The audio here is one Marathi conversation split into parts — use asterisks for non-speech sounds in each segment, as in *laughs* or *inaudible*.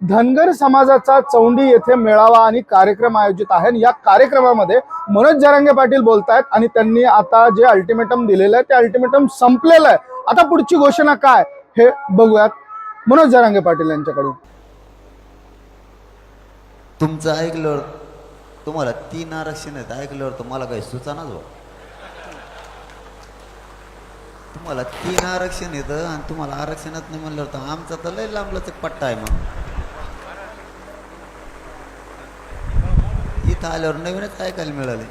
धनगर समाजाचा चौंडी येथे मेळावा आणि कार्यक्रम आयोजित आहे. आणि या कार्यक्रमामध्ये मनोज जरांगे पाटील बोलतायत आणि त्यांनी आता जे अल्टिमेटम दिलेलं आहे ते अल्टिमेटम संपलेलं आहे. आता पुढची घोषणा काय हे बघूयात मनोज जरांगे पाटील यांच्याकडून. तुमचं ऐकल्यावर तुम्हाला तीन आरक्षण आहेत. ऐकल्यावर तुम्हाला काही सुचानाच हो. तुम्हाला तीन आरक्षण येतं आणि तुम्हाला आरक्षणात नाही म्हणलं तर आमचा तर लय लांबलाच एक पट्टा आहे मग. इथं आल्यावर नवीनच ऐकायला मिळाले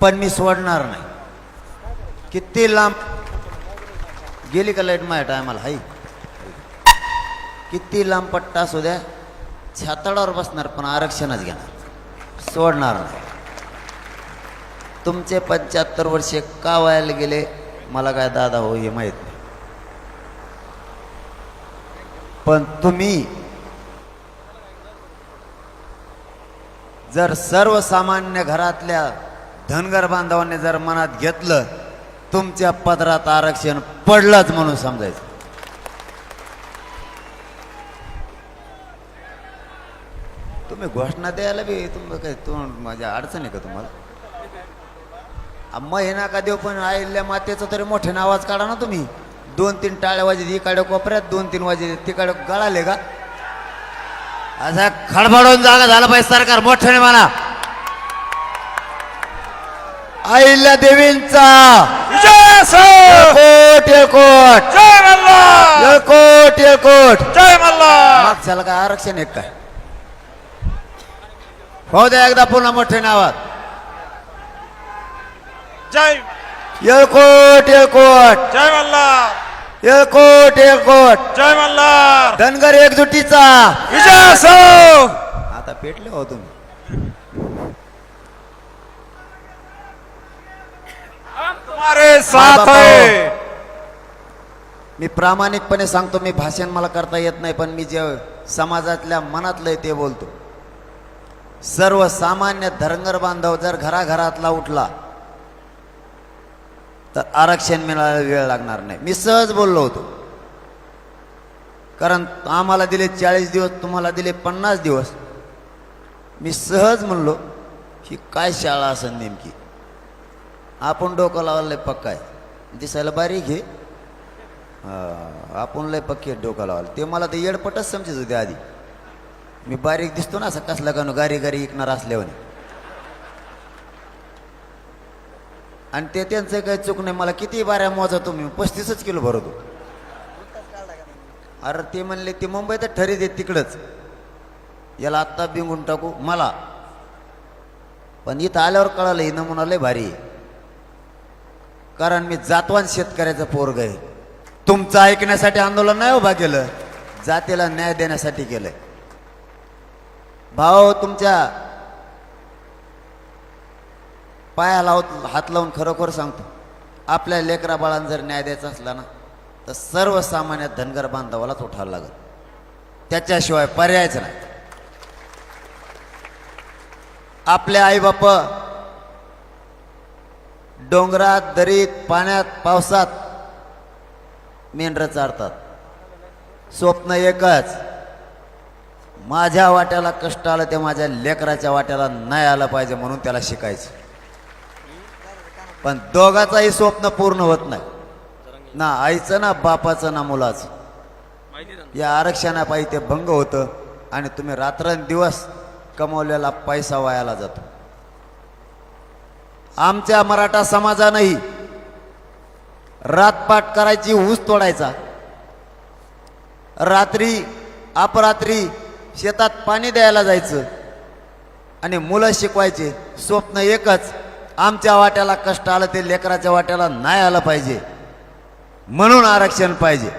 पण मी सोडणार नाही. किती लांब गेली का लाइट माझ्या टायमाला हाई किती लांब पट्टा असू द्या. छाताडावर बसणार पण आरक्षणच घेणार. सोडणार नाही. तुमचे पंच्याहत्तर वर्षे का व्हायला गेले? मला काय दादा हो हे माहीत नाही. पण तुम्ही जर सर्वसामान्य घरातल्या धनगर बांधवांनी जर मनात घेतलं तुमच्या पदरात आरक्षण पडलंच म्हणून समजायचं. तुम्ही घोषणा द्यायला बी तुम्ही काय तोंड माझ्या अडचण आहे का तुम्हाला? महिना का देऊ पण आईल्या मातेचं तरी मोठे आवाज काढा ना तुम्ही. दोन तीन टाळ्या वाजे इकडे कोपऱ्यात दोन तीन वाजे तिकडे गळाले का? असा खडबडून जागा झाला पाहिजे सरकार मोठ्याने म्हणा. आईल्या देवींचा. कोट कोट जय मल्हार. कोट कोट जय मल्हार. मागच्याला काय आरक्षण आहे काय? हो द्या एकदा पुन्हा मोठे नावात. जय येळकोट येळकोट जय मल्हार. येळकोट येळकोट जय मल्हार. धनगर एकजुटीचा. विजय असो. आता पेटले हो तुम्ही. तुम्हारे साथ है. मी प्रामाणिकपणे सांगतो मी भाषण मला करता येत नाही पण मी जे समाजातल्या मनातलंय ते बोलतो. सर्वसामान्य धनगर बांधव जर घराघरातला उठला तर आरक्षण मिळायला वेळ लागणार नाही. मी सहज बोललो होतो. कारण आम्हाला दिले चाळीस दिवस तुम्हाला दिले पन्नास दिवस. मी सहज म्हणलो ही काय शाळा असेल नेमकी? आपण डोकं लावलंय पक्का आहे. दिसायला बारीक आहे. आपण लय पक्की डोकं लावायला. ते मला ते येडपटच समजत होते आधी. मी बारीक दिसतो ना असं कसला का गारी गारी ऐकणार असल्यावर आणि ते त्यांचं काही चूक नाही. मला किती बाऱ्या मोजा तुम्ही? पस्तीसच किलो भरतो. अरे ते म्हणले ते मुंबईत ठरी देत तिकडंच. याला आत्ता बिंगून टाकू मला. पण इथं आल्यावर कळालं ही नमुना लय भारी कारण मी जातवान शेतकऱ्याचं पोरग आहे. तुमचं ऐकण्यासाठी आंदोलन नाही उभा केलं जातीला न्याय देण्यासाठी केलंय. भाऊ तुमच्या पाया लावत हात लावून खरोखर सांगतो आपल्या लेकरा बाळांना जर न्याय द्यायचा असला ना तर सर्वसामान्य धनगर बांधवालाच उठावं लागत त्याच्याशिवाय पर्यायच नाही. आपले आईबाप डोंगरात दरीत पाण्यात पावसात मेंढरं चारतात. स्वप्न एकच माझ्या वाट्याला कष्ट आलं ते माझ्या लेकराच्या वाट्याला नाही आलं पाहिजे म्हणून त्याला शिकायचं. पण दोघाचाही स्वप्न पूर्ण होत नाही. ना आईचं ना बापाचं ना मुलाचं. या आरक्षणापायी ते भंग होतं आणि तुम्ही रात्रंदिवस कमवलेला पैसा वायाला जातो. आमच्या मराठा समाजानंही रातपाट करायची ऊस तोडायचा. रात्री अपरात्री शेतात पाणी द्यायला जायचं आणि मुलं शिकवायचे. स्वप्न एकच आमच्या वाट्याला कष्ट आलं ते लेकराच्या वाट्याला नाही आलं पाहिजे. म्हणून आरक्षण पाहिजे.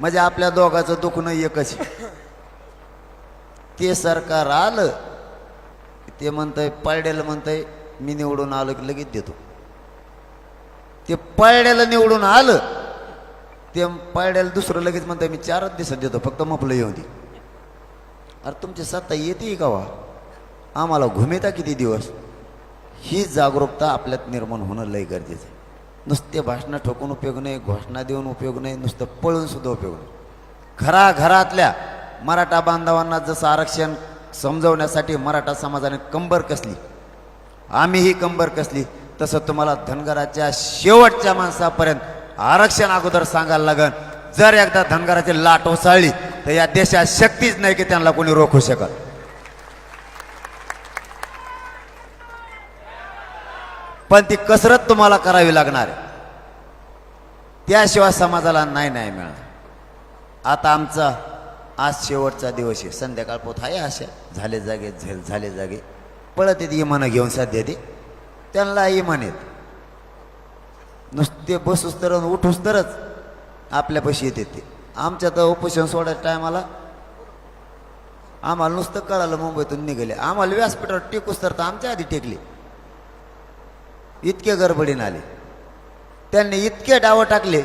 म्हणजे आपल्या दोघाचं दुखणं एकच ते सरकार आलं ते म्हणतंय पळडेल म्हणतंय मी निवडून आलो की लगेच देतो. ते पळड्याला निवडून आलं ते पळड्याला दुसरं लगेच म्हणतंय मी चारच दिवसात देतो फक्त मपलं येऊ दे. अरे तुमची सत्ता येते का वा? आम्हाला घुमेता किती दिवस? ही जागरूकता आपल्यात निर्माण होणं लय गरजेचं आहे. नुसते भाषणं ठोकून उपयोग नाही घोषणा देऊन उपयोग नाही नुसतं पळून सुद्धा उपयोग नाही. घराघरातल्या मराठा बांधवांना जसं आरक्षण समजवण्यासाठी मराठा समाजाने कंबर कसली आम्हीही कंबर कसली तसं तुम्हाला धनगराच्या शेवटच्या माणसापर्यंत आरक्षण अगोदर सांगायला लागन. जर एकदा धनगराची लाट ओसाळली तर या देशात शक्तीच नाही की त्यांना कोणी रोखू शकत. पण ती कसरत तुम्हाला करावी लागणार आहे. त्याशिवाय समाजाला नाही नाही मिळणार. आता आमचा आज शेवटचा दिवस आहे. संध्याकाळ पोत आहे अशा झाले जागे झेल झाले जागे. पळत येते इमानं घेऊन सध्या ते. त्यांना इमान येत. नुसते बसूस तर उठूस तरच आपल्यापाशी येते ते. आमच्या तर उपोषण सोडायच्या टायमाला आम्हाला नुसतं कळालं मुंबईतून निघाले. आम्हाला व्यासपीठावर टेकूस तर आमच्या आधी टेकली. इतके गडबडीने आले. त्यांनी इतके डावं टाकले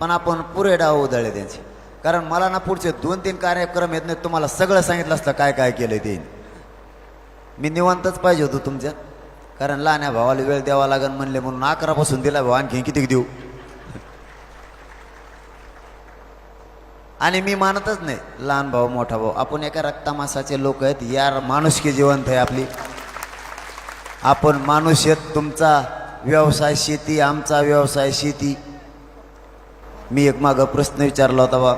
पण आपण पुरे डाव उधळले त्यांचे. कारण मला ना पुढचे दोन तीन कार्यक्रम येत नाहीत तुम्हाला सगळं सांगितलं असतं काय काय केलं ते. मी निवांतच पाहिजे होतो तुमच्या. कारण लहान्या भावाला वेळ द्यावा लागेल म्हणले म्हणून अकरापासून दिला भाऊ आणखी किती देऊ? आणि मी मानतच नाही लहान भाऊ मोठा भाऊ आपण एका रक्तामासाचे लोक आहेत यार माणुसकी जिवंत आहे आपली. आपण माणूस आहेत तुमचा व्यवसाय शेती आमचा व्यवसाय शेती. मी एक मागं प्रश्न विचारला होता बा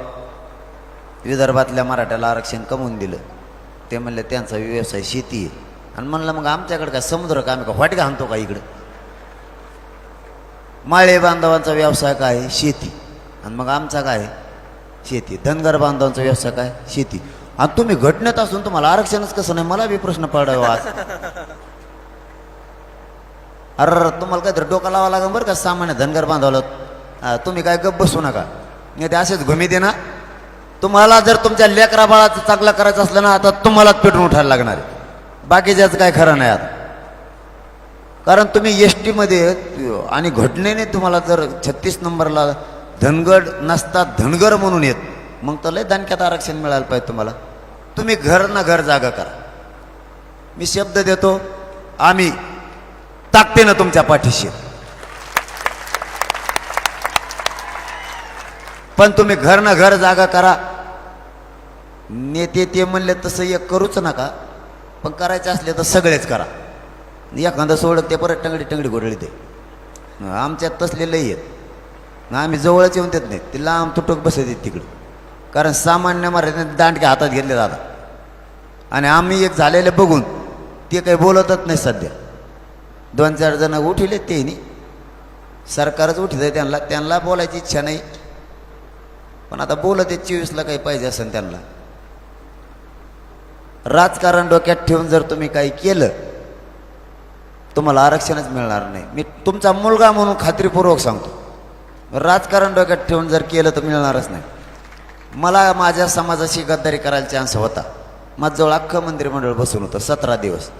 विदर्भातल्या मराठ्याला आरक्षण कमवून दिलं. ते म्हणले त्यांचा व्यवसाय शेती आहे. आणि म्हणलं मग आमच्याकडे काय समुद्र का आम्ही का वाट घालतो का इकडं? माळे बांधवांचा व्यवसाय काय? आहे? शेती. आणि मग आमचा काय? आहे? शेती. धनगर बांधवांचा व्यवसाय काय? शेती. आणि तुम्ही घटनेत असून तुम्हाला आरक्षणच कसं नाही? मला बी प्रश्न पडावा. आज अरे तुम्हाला काहीतरी डोका लावा लागेल बरं का? सामान्य धनगर बांधवलं. तुम्ही काय गप बसू नका. नाही ते असेच घुमी दे ना. तुम्हाला जर तुमच्या लेकरा बाळाचं चांगलं करायचं असलं ना आता तुम्हालाच पेटून उठायला लागणार आहे. बाकीच्याच काय खरं नाही आता. कारण तुम्ही एस टीमध्ये आणि घटनेने तुम्हाला जर छत्तीस नंबरला धनगड नसता धनगर म्हणून येत मग तर लय दणक्यात आरक्षण मिळायला पाहिजे तुम्हाला. तुम्ही घर ना घर जागा करा. मी शब्द देतो आम्ही ताकदीनं तुमच्या पाठीशी पण तुम्ही घर ना घर जागा करा. नेते ते म्हणले तसं एक करूच नका. पण करायचे असले तर सगळेच करा. एखादं सोडत ते परत टंगडी टंगडी घोडळी ते. आमच्यात तसले लई आहेत. आम्ही जवळच येऊन देत नाही ते लांब तुटक बसत आहेत तिकडं. कारण सामान्य मराठ्याने दांडके हातात घेतले दादा आणि आम्ही एक झालेले बघून ते काही बोलतच नाही सध्या. दोन चार जण उठिले ते नाही सरकारच उठित त्यांना. त्यांना बोलायची इच्छा नाही. पण आता बोलत चोवीसला काही पाहिजे असेल त्यांना. राजकारण डोक्यात ठेवून जर तुम्ही काही केलं तुम्हाला आरक्षणच मिळणार नाही. मी तुमचा मुलगा म्हणून खात्रीपूर्वक सांगतो. राजकारण डोक्यात ठेवून जर केलं तर मिळणारच नाही. मला माझ्या समाजाशी गद्दारी करायला चान्स होता. माझ्याजवळ अख्खं मंत्रिमंडळ बसून होतं सतरा दिवस.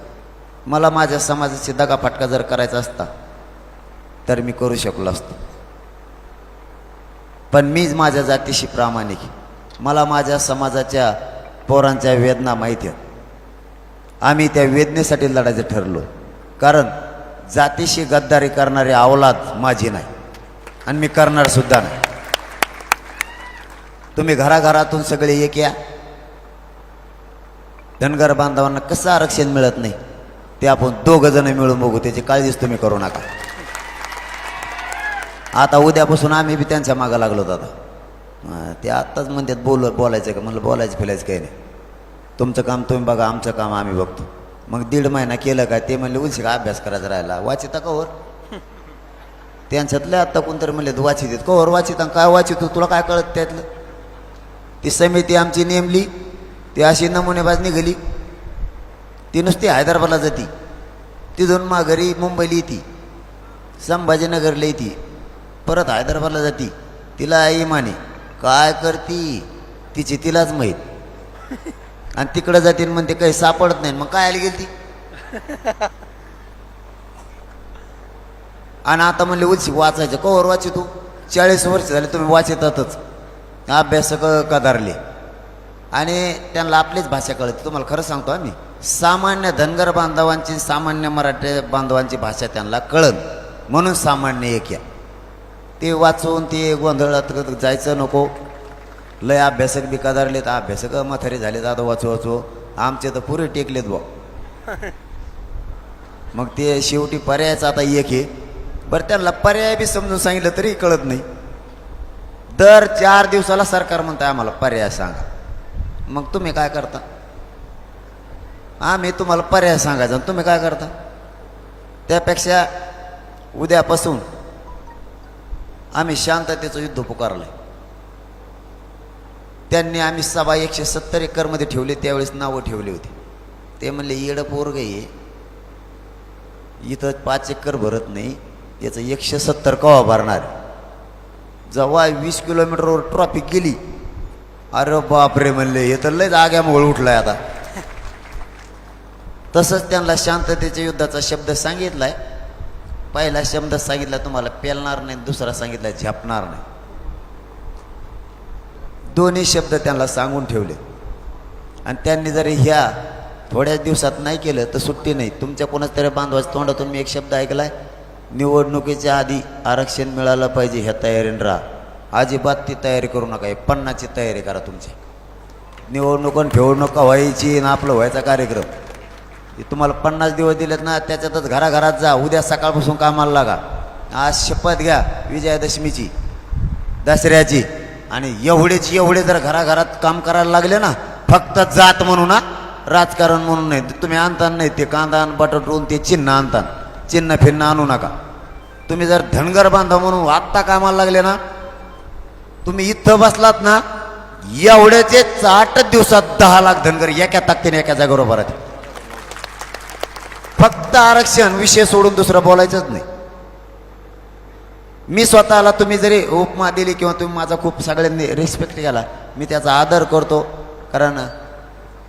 मला माझ्या समाजाची दगाफटका जर करायचा असता तर मी करू शकलो असतो. पण मीच माझ्या जातीशी प्रामाणिक मला माझ्या समाजाच्या पोरांच्या वेदना माहिती आहेत. आम्ही त्या वेदनेसाठी लढायचं ठरलो. कारण जातीशी गद्दारी करणारी अवलाद माझी नाही. आणि मी करणार सुद्धा नाही. तुम्ही घराघरातून सगळे एक या. धनगर बांधवांना कसं आरक्षण मिळत नाही? ते आपण दोघं जण मिळून बघू त्याची काळजीच तुम्ही करू नका. आता उद्यापासून आम्ही बी त्यांच्या मागं लागलो दादा. ते आत्ताच म्हणतात बोल बोलायचं का? म्हणलं बोलायचं फिरायचं काही नाही. तुमचं काम तुम्ही बघा आमचं काम आम्ही बघतो. मग दीड महिना केलं काय ते म्हणले उलशी का अभ्यास करायचा राहिला? वाचिता कवर त्यांच्यातलं आत्ता कोणतरी म्हणले वाचित येत कवर वाचित? आणि काय वाचित तुला काय कळत त्यातलं? ती समिती आमची नेमली ती अशी नमुनेबाज निघाली. ती नुसती हैदराबादला जाती. तिथून माघारी मुंबईला येते. संभाजीनगरला येते. परत हैदराबादला जाती. तिला आई माने काय करती? तिची तिलाच माहीत. *laughs* आणि तिकडं जाते म्हणते काही सापडत नाही. मग काय आली गेली ती आणि आता म्हणले उलशी वाचायचं. कवर वाची तू? चाळीस वर्ष झाले तुम्ही वाचतातच. अभ्यासक कदारले. आणि त्यांना आपलीच भाषा कळते. तुम्हाला खरं सांगतो आम्ही. सामान्य धनगर बांधवांची सामान्य मराठी बांधवांची भाषा त्यांना कळन. म्हणून सामान्य एक या. ते वाचून ते गोंधळात जायचं नको. लय अभ्यासक बी कदारलेत अभ्यासक म्हातारे झालेत आता वाचू वाचू. आमचे तर पुरे टेकलेत बुवा. *laughs* मग ते शेवटी पर्यायाचं आता एक आहे बरं त्यांना पर्याय बी समजून सांगितलं तरी कळत नाही. दर चार दिवसाला सरकार म्हणतंय आम्हाला पर्याय सांगा. मग तुम्ही काय करता? आम्ही तुम्हाला पर्याय सांगायचा. तुम्ही काय करता? त्यापेक्षा उद्यापासून आम्ही शांततेचं युद्ध पुकारलं त्यांनी आम्ही सभा एकशे सत्तर एकरमध्ये ठेवले त्यावेळेस नावं ठेवली होती. ते म्हणले येडं पोरग आहे इथं पाच एकर भरत नाही याचं एकशे सत्तर कवा भरणार जेव्हा वीस किलोमीटरवर ट्रॉफिक गेली अरे बापरे म्हणले हे तर लय जाग्यामुळे उठलाय आता. तसंच त्यांना शांततेच्या युद्धाचा शब्द सांगितलाय. पहिला शब्द सांगितला तुम्हाला पेलणार नाही दुसरा सांगितला झेपणार नाही. दोन्ही शब्द त्यांना सांगून ठेवले. आणि त्यांनी जरी ह्या थोड्याच दिवसात नाही केलं तर सुट्टी नाही. तुमच्या कोणाच तरी बांधवाच्या तोंडातून मी एक शब्द ऐकलाय निवडणुकीच्या आधी आरक्षण मिळालं पाहिजे ह्या तयारीनं राहा. अजिबात ती तयारी करू नका हे पन्नाची तयारी करा तुमची. निवडणुकून ठेवणुका व्हायची ना आपलं व्हायचा कार्यक्रम. तुम्हाला पन्नास दिवस दिलेत ना त्याच्यातच घराघरात जा. उद्या सकाळपासून कामाला लागा. आज शपथ घ्या विजयादशमीची दसऱ्याची. आणि एवढेच एवढे जर घराघरात काम करायला लागले ना फक्त जात म्हणून ना राजकारण म्हणून नाही. तुम्ही आणता नाही ते कांदा बटाटून ते चिन्ह आणता चिन्ह फिन्न आणू नका. तुम्ही जर धनगर बांधा म्हणून आत्ता कामाला लागले ना तुम्ही इथं बसलात ना एवढ्याचे आठ दिवसात दहा लाख धनगर एका ताकदीने एका जागेवर उभा राहते फक्त आरक्षण विषय सोडून दुसरं बोलायचंच नाही. मी स्वतःला तुम्ही जरी उपमा दिली किंवा तुम्ही माझा खूप सगळ्यांनी रिस्पेक्ट केला मी त्याचा आदर करतो. कारण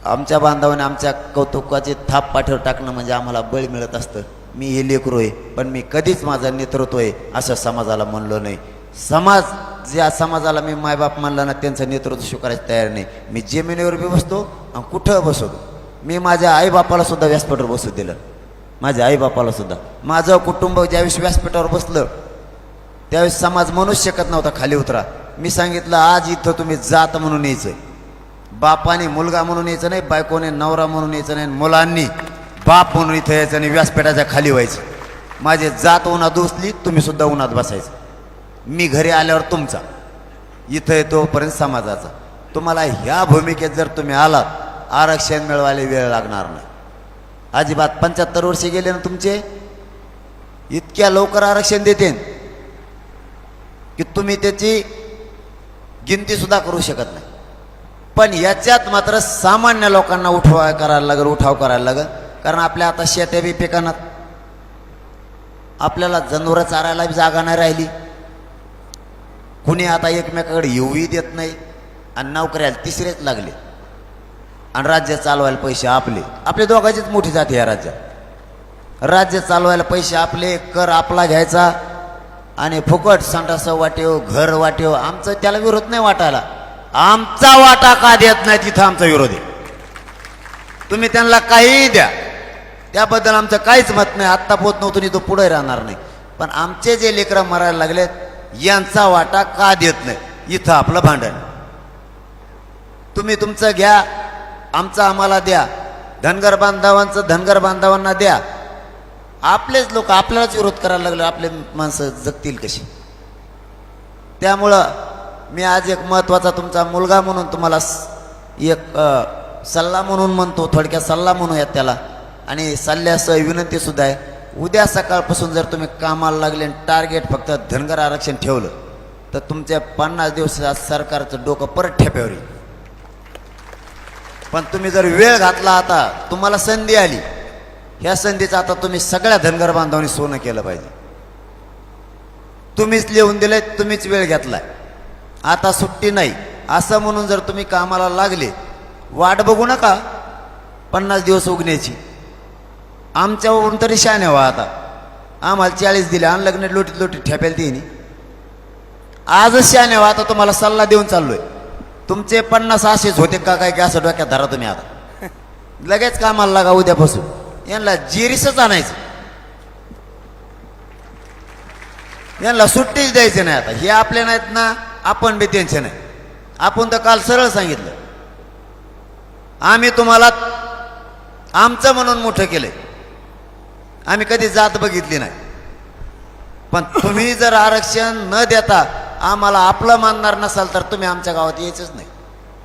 आमच्या बांधवाने आमच्या कौतुकाचे थाप पाठीवर टाकणं म्हणजे आम्हाला बळ मिळत असतं. मी हे लेकरू आहे पण मी कधीच माझं नेतृत्व आहे असं समाजाला म्हणलो नाही. समाज ज्या समाजाला मी मायबाप मानला ना त्यांचं नेतृत्व स्वीकारायचं तयार नाही. मी जमिनीवर बी बसतो आणि कुठं बसवतो मी माझ्या आईबापाला सुद्धा व्यासपीठावर बसू दिलं. माझ्या आईबापाला सुद्धा. माझं कुटुंब ज्यावेळेस व्यासपीठावर बसलं त्यावेळेस समाज म्हणूच शकत नव्हता खाली उतरा. मी सांगितलं आज इथं तुम्ही जात म्हणून यायचं बापाने मुलगा म्हणून यायचं नाही बायकोने नवरा म्हणून यायचं नाही मुलांनी बाप म्हणून इथं यायचं आणि व्यासपीठाच्या खाली व्हायचं. माझे जात उन्हात उचली तुम्ही सुद्धा उन्हात बसायचं. मी घरी आल्यावर तुमचा. इथं येतोपर्यंत समाजाचा. तुम्हाला ह्या भूमिकेत जर तुम्ही आलात आरक्षण मिळवायला वेळ लागणार नाही. अजिबात पंच्याहत्तर वर्षे गेले ना तुमचे? इतक्या लवकर आरक्षण देते की तुम्ही त्याची गिनतीसुद्धा करू शकत नाही. पण याच्यात मात्र सामान्य लोकांना उठवा करायला लागेल उठाव करायला लागेल. कारण आपल्या आता शेत्या बी पिकांना आपल्याला जनावरं चारायला बी जागा नाही राहिली. कुणी आता एकमेकाकडे येऊही देत नाही आणि नोकऱ्याला तिसरेच लागले. आणि राज्य चालवायला पैसे आपले. आपले दोघांचीच मोठी जाती या राज्यात. राज्य चालवायला पैसे आपले कर आपला घ्यायचा आणि फुकट संडासं वाटेव घर वाटेव आमचं त्याला विरोध नाही वाटायला. आमचा वाटा का देत नाही तिथं आमचा विरोध आहे. तुम्ही त्यांना काहीही द्या. त्याबद्दल आमचं काहीच मत नाही. आत्ता पोत नव्हतं तो पुढे राहणार नाही. पण आमचे जे लेकरं मरायला लागलेत यांचा वाटा का देत नाही? इथं आपलं भांडण तुम्ही तुमचं घ्या. आमचं आम्हाला द्या. धनगर बांधवांचं धनगर बांधवांना द्या. आपलेच लोक आपल्यालाच विरोध करायला लागले आपले माणसं जगतील कशी? त्यामुळं मी आज एक महत्त्वाचा तुमचा मुलगा म्हणून तुम्हाला एक सल्ला म्हणून म्हणतो थोडक्यात सल्ला म्हणूयात त्याला. आणि सल्ल्यासह विनंतीसुद्धा आहे उद्या सकाळपासून जर तुम्ही कामाला लागले आणि टार्गेट फक्त धनगर आरक्षण ठेवलं तर तुमच्या पन्नास दिवसात सरकारचं डोकं परत ठेप्यावर येईल. पण तुम्ही जर वेळ घातला आता तुम्हाला संधी आली. ह्या संधीचं आता तुम्ही सगळ्या धनगर बांधवांनी सोनं केलं पाहिजे. तुम्हीच लिहून दिले तुम्हीच वेळ घेतलाय. आता सुट्टी नाही. असं म्हणून जर तुम्ही कामाला लागले वाट बघू नका. पन्नास दिवस उगण्याची. आमच्यावरून तरी शान व्हा आता. आम्हाला चाळीस दिले आणि लग्न लोटीत लोटीत ठेपेल तिने. आजच शाने व्हा आता तुम्हाला सल्ला देऊन चाललोय. तुमचे पन्नास असेच होते का काय? की असं डोक्यात धरा तुम्ही आता. लगेच कामाला लागा उद्यापासून. यांना जिरीसच आणायचं. यांना सुट्टीच द्यायची नाही आता. हे आपले नाहीत ना आपण बी त्यांचे नाही. आपण तर काल सरळ सांगितलं. आम्ही तुम्हाला आमचं म्हणून मोठं केलंय. आम्ही कधी जात बघितली नाही. पण तुम्ही जर आरक्षण न देता आम्हाला आपलं मानणार नसाल तर तुम्ही आमच्या गावात यायचंच नाही.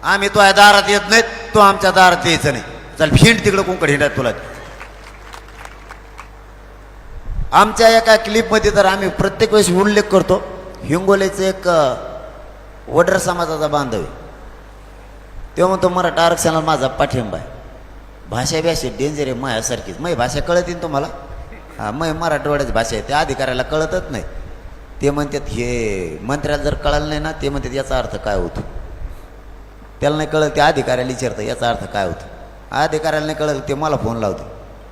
आम्ही तो दारात येत नाहीत तो आमच्या दारात यायचं नाही. चल फिंड तिकडं कुंकड हिंडत तुला. आमच्या एका क्लिपमध्ये तर आम्ही प्रत्येक वेळेस उल्लेख करतो हिंगोलीचं एक वडर समाजाचा बांधव आहे. तेव्हा म्हणतो मराठा आरक्षणाला माझा पाठिंबा आहे. भाषा भाषे डेंजर आहे मायासारखीच. माझी भाषा कळत येईन तुम्हाला? हा मग मराठवाड्याची भाषा आहे त्या अधिकाऱ्याला कळतच नाही. ते म्हणतात हे मंत्र्याला जर कळलं नाही ना ते म्हणतात याचा अर्थ काय होतो? त्याला नाही कळलं ते अधिकाऱ्याला विचारतं याचा अर्थ काय होतो? अधिकाऱ्याला नाही कळलं ते मला फोन लावतो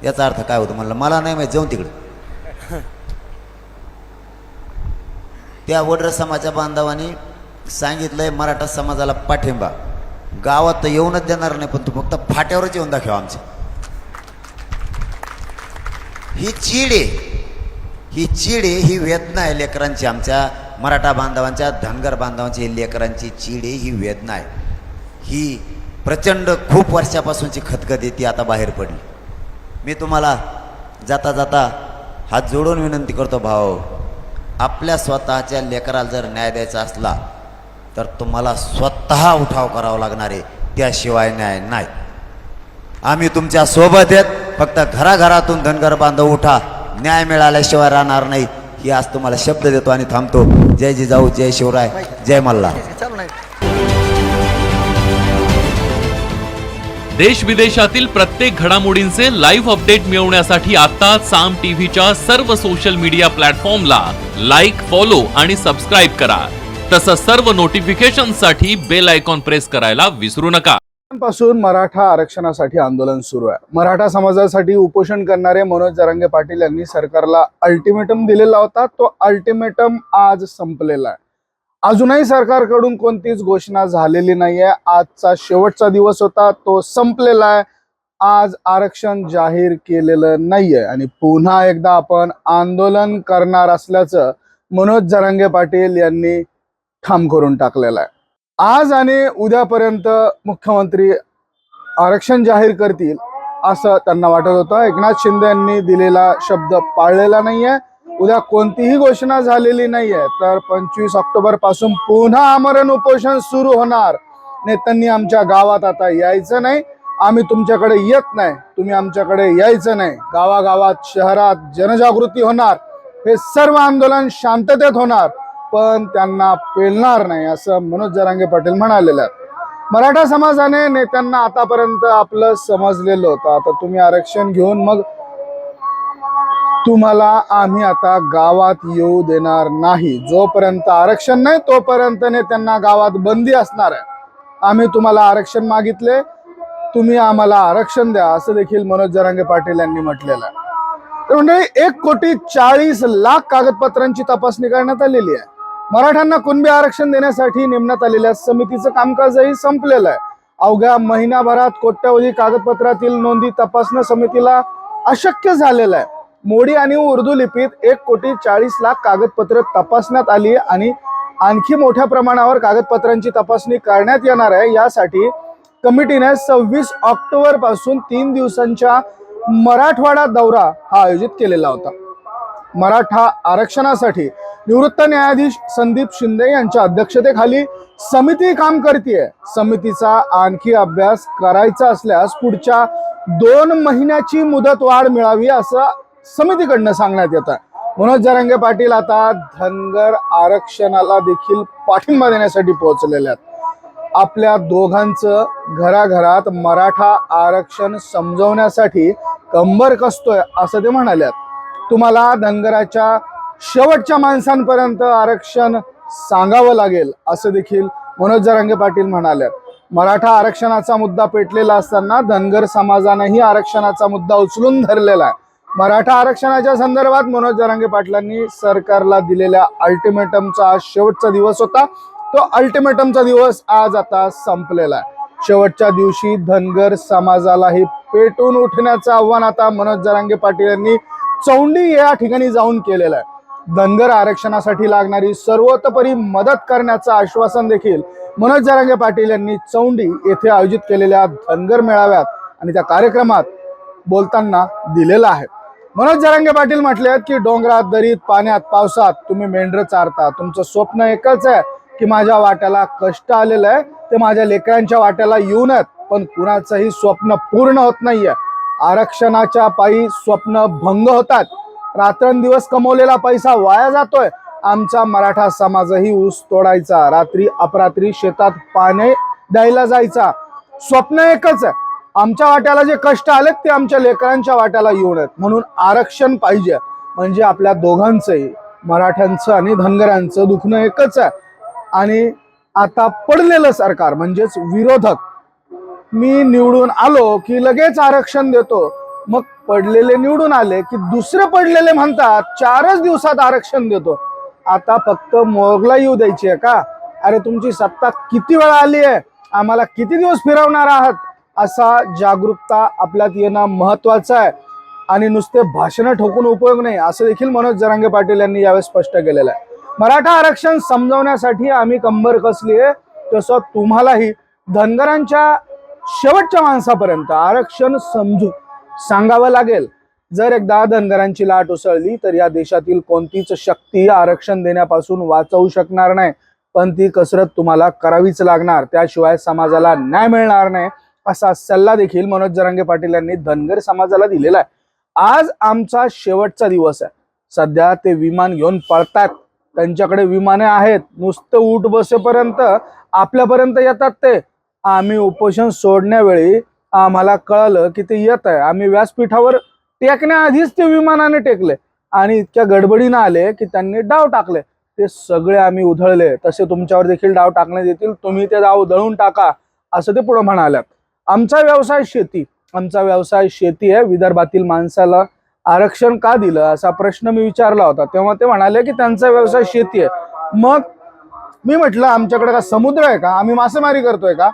याचा अर्थ काय होतो? म्हणलं मला नाही माहीत जाऊन तिकडे. *laughs* त्या वडर समाजा बांधवांनी सांगितलंय मराठा समाजाला पाठिंबा. गावात तर येऊनच देणार नाही पण तू फक्त फाट्यावरच येऊन दाखव आमच्या ही चीड आहे. ही चीड आहे ही वेदना आहे लेकरांची. आमच्या मराठा बांधवांच्या धनगर बांधवांची लेकरांची चीड आहे ही वेदना आहे. ही प्रचंड खूप वर्षापासूनची खतखत येते ती आता बाहेर पडली. मी तुम्हाला जाता जाता हात जोडून विनंती करतो भाऊ आपल्या स्वतःच्या लेकराला जर न्याय द्यायचा असला तर तुम्हाला स्वतः उठाव करावा लागणार आहे. त्याशिवाय न्याय नाही. आम्ही तुमच्यासोबत आहेत. फक्त घराघरातून धनगर बांधव उठा. न्याय मिळाल्याशिवाय राहणार नाही. ही आज तुम्हाला शब्द देतो आणि थांबतो. जय जिजाऊ जय शिवराय जय मल्ला देश विदेशातील प्रत्येक घडामोडींचे लाईव्ह अपडेट मिळवण्यासाठी आता साम टीव्हीच्या सर्व सोशल मीडिया प्लॅटफॉर्मला लाईक फॉलो आणि सबस्क्राईब करा. तसंच सर्व नोटिफिकेशनसाठी बेल आयकॉन प्रेस करायला विसरू नका. पासून मराठा आरक्षणासाठी आंदोलन सुरू आहे. मराठा समाजासाठी उपोषण करणारे मनोज जरांगे पाटील यांनी सरकारला अल्टिमेटम दिलेला होता. तो अल्टिमेटम आज संपलेला आहे. अजूनही सरकारकडून कोणतीच घोषणा झालेली नाहीये. आजचा शेवटचा दिवस होता. तो संपलेला आहे. आज आरक्षण जाहीर केलेलं नाहीये. आणि पुन्हा एकदा आपण आंदोलन करणार असल्याचं मनोज जरांगे पाटील यांनी ठाम करून टाकलेलं आहे. आज आणि उद्यापर्यंत मुख्यमंत्री आरक्षण जाहीर करतील असं त्यांना वाटत होतं. एकनाथ शिंदे यांनी दिलेला शब्द पाळलेला नाहीये. उद्या कोणतीही घोषणा झालेली नाहीये. तर पंचवीस ऑक्टोबरपासून पुन्हा आमरण उपोषण सुरू होणार. नेत्यांनी आमच्या गावात आता यायचं नाही. आम्ही तुमच्याकडे येत नाही. तुम्ही आमच्याकडे यायचं नाही. गावागावात शहरात जनजागृती होणार. हे सर्व आंदोलन शांततेत होणार. पण त्यांना पेलणार नाही असं मनोज जरांगे पाटील म्हणालेलं आहे मराठा समाजाने नेत्यांना आतापर्यंत आपलं समजलेलं होतं. आता तुम्ही आरक्षण घेऊन मग तुम्हाला आम्ही आता गावात येऊ देणार नाही. जोपर्यंत आरक्षण नाही तोपर्यंत नेत्यांना गावात बंदी असणार आहे. आम्ही तुम्हाला आरक्षण मागितले तुम्ही आम्हाला आरक्षण द्या असं देखील मनोज जरांगे पाटील यांनी म्हटलेलं आहे. तर मंडळी एक कोटी चाळीस लाख कागदपत्रांची तपासणी करण्यात आलेली आहे. मराठ्यांना कुणबी आरक्षण देण्यासाठी नेमण्यात आलेल्या समितीचं कामकाजही संपलेलं आहे. अवघ्या महिनाभरात कोट्यावधी कागदपत्रातील नोंदी तपासणं समितीला अशक्य झालेलं आहे. मोडी आणि उर्दू लिपीत एक कोटी चाळीस लाख कागदपत्र तपासण्यात आली आणि आणखी मोठ्या प्रमाणावर कागदपत्रांची तपासणी करण्यात येणार आहे. यासाठी कमिटीने सव्वीस ऑक्टोबरपासून तीन दिवसांच्या मराठवाडा दौरा हा आयोजित केलेला होता. मराठा आरक्षणासाठी निवृत्त न्यायाधीश संदीप शिंदे यांच्या अध्यक्षतेखाली समिती काम करते समितीचा आणखी अभ्यास करायचा असल्यास पुढच्या दोन महिन्याची मुदत वाढ मिळावी असं समितीकडनं सांगण्यात येत आहे मनोज जरांगे पाटील आता धनगर आरक्षणाला देखील पाठिंबा देण्यासाठी पोहोचलेले आहेत. आपल्या दोघांचं घराघरात मराठा आरक्षण समजवण्यासाठी कंबर कसतोय असं ते म्हणाल्यात तुम्हाला धनगराच्या शेवटच्या माणसांपर्यंत आरक्षण सांगावं लागेल असं देखील मनोज जरांगे पाटील म्हणाले. मराठा आरक्षणाचा मुद्दा पेटलेला असताना धनगर समाजानेही आरक्षणाचा मुद्दा उचलून धरलेला आहे. मराठा आरक्षणाच्या संदर्भात मनोज जरांगे पाटलांनी सरकारला दिलेल्या अल्टिमेटमचा आज शेवटचा दिवस होता. तो अल्टिमेटमचा दिवस आज आता संपलेला आहे. शेवटच्या दिवशी धनगर समाजालाही पेटून उठण्याचं आव्हान आता मनोज जरांगे पाटील यांनी चौंडी या ठिकाणी जाऊन केलेलं आहे. धनगर आरक्षणासाठी लागणारी सर्वतोपरी मदत करण्याचं आश्वासन देखील मनोज जरांगे पाटील यांनी चौंडी येथे आयोजित केलेल्या धनगर मेळाव्यात आणि त्या कार्यक्रमात बोलताना दिलेलं आहे. मनोज जरांगे पाटील म्हटले आहेत की डोंगरात दरीत पाण्यात पावसात तुम्ही मेंढरं चारता. तुमचं स्वप्न एकच आहे की माझ्या वाट्याला कष्ट आलेलं आहे. ते माझ्या लेकरांच्या वाट्याला येऊन आहेत पण कुणाचंही स्वप्न पूर्ण होत नाहीये. आरक्षणाच्या पायी स्वप्न भंग होतात. रात्रंदिवस कमवलेला पैसा वाया जातोय. आमचा मराठा समाजही ऊस तोडायचा. रात्री अपरात्री शेतात पाणी द्यायला जायचा. स्वप्न एकच आहे. आमच्या वाट्याला जे कष्ट आलेत ते आमच्या लेकरांच्या वाट्याला येऊ नयेत म्हणून आरक्षण पाहिजे. म्हणजे आपल्या दोघांचंही मराठ्यांचं आणि धनगरांचं दुखणं एकच आहे. आणि आता पडलेलं सरकार म्हणजेच विरोधक मी निवडून आलो की लगेच आरक्षण देतो. मग पडलेले निवडून आले की दुसरे पडलेले म्हणतात चारच दिवसात आरक्षण देतो. आता फक्त मोगला येऊ द्यायची आहे का? अरे तुमची सत्ता किती वेळा आली आहे? आम्हाला किती दिवस फिरवणार आहात? असा जागरूकता आपल्यात येणं महत्वाचं आहे. आणि नुसते भाषणं ठोकून उपयोग नाही असं देखील मनोज जरांगे पाटील यांनी यावेळी स्पष्ट केलेलं आहे. मराठा आरक्षण समजवण्यासाठी आम्ही कंबर कसली आहे? तसं तुम्हालाही धनगरांच्या शेवटच्या माणसापर्यंत आरक्षण समजू सांगावं लागेल. जर एकदा धनगरांची लाट उसळली तर या देशातील कोणतीच शक्ती आरक्षण देण्यापासून वाचवू शकणार नाही. पण ती कसरत तुम्हाला करावीच लागणार. त्याशिवाय समाजाला न्याय मिळणार नाही असा सल्ला देखील मनोज जरांगे पाटील यांनी धनगर समाजाला दिलेला आहे. आज आमचा शेवटचा दिवस आहे. सध्या ते विमान घेऊन पळतात त्यांच्याकडे विमाने आहेत. नुसतं उठ बसेपर्यंत आपल्यापर्यंत येतात ते. आम्ही उपोषण सोडण्यावेळी आम्हाला कळलं की ते येत आहे. आम्ही व्यासपीठावर टेकण्याआधीच ते विमानाने टेकले. आणि इतक्या गडबडीनं आले की त्यांनी डाव टाकले. ते सगळे आम्ही उधळले. तसे तुमच्यावर देखील डाव टाकण्यात येतील. तुम्ही ते डाव उधळून टाका असं ते पुढे म्हणाल्यात आमचा व्यवसाय शेती. आमचा व्यवसाय शेती आहे. विदर्भातील माणसाला आरक्षण का दिलं असा प्रश्न मी विचारला होता. तेव्हा ते म्हणाले की त्यांचा व्यवसाय शेती आहे. मग मी म्हटलं आमच्याकडे का समुद्र आहे का? आम्ही मासेमारी करतोय का?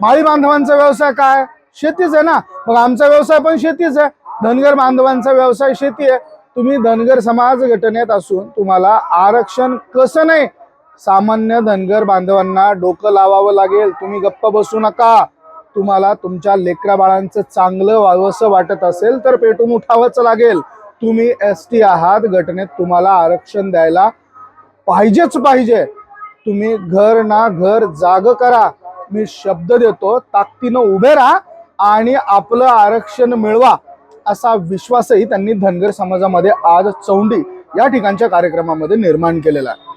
माळी बांधवांचा व्यवसाय काय? शेतीच आहे ना? मग आमचा व्यवसाय पण शेतीच आहे. धनगर बांधवांचा व्यवसाय शेती आहे. तुम्ही धनगर समाज घटनेत असून तुम्हाला आरक्षण कसं नाही? सामान्य धनगर बांधवांना डोकं लावावं लागेल. तुम्ही गप्प बसू नका. तुम्हाला तुमच्या लेकरा बाळांचं चांगलं व्हावंसं वाटत असेल तर पेटून उठावंच लागेल. तुम्ही एस टी आहात. घटनेत तुम्हाला आरक्षण द्यायला पाहिजेच पाहिजे. तुम्ही घर ना घर जाग करा. मी शब्द देतो ताकदीनं उभे राहा आणि आपलं आरक्षण मिळवा असा विश्वासही त्यांनी धनगर समाजामध्ये आज चौंडी या ठिकाणच्या कार्यक्रमामध्ये निर्माण केलेला आहे.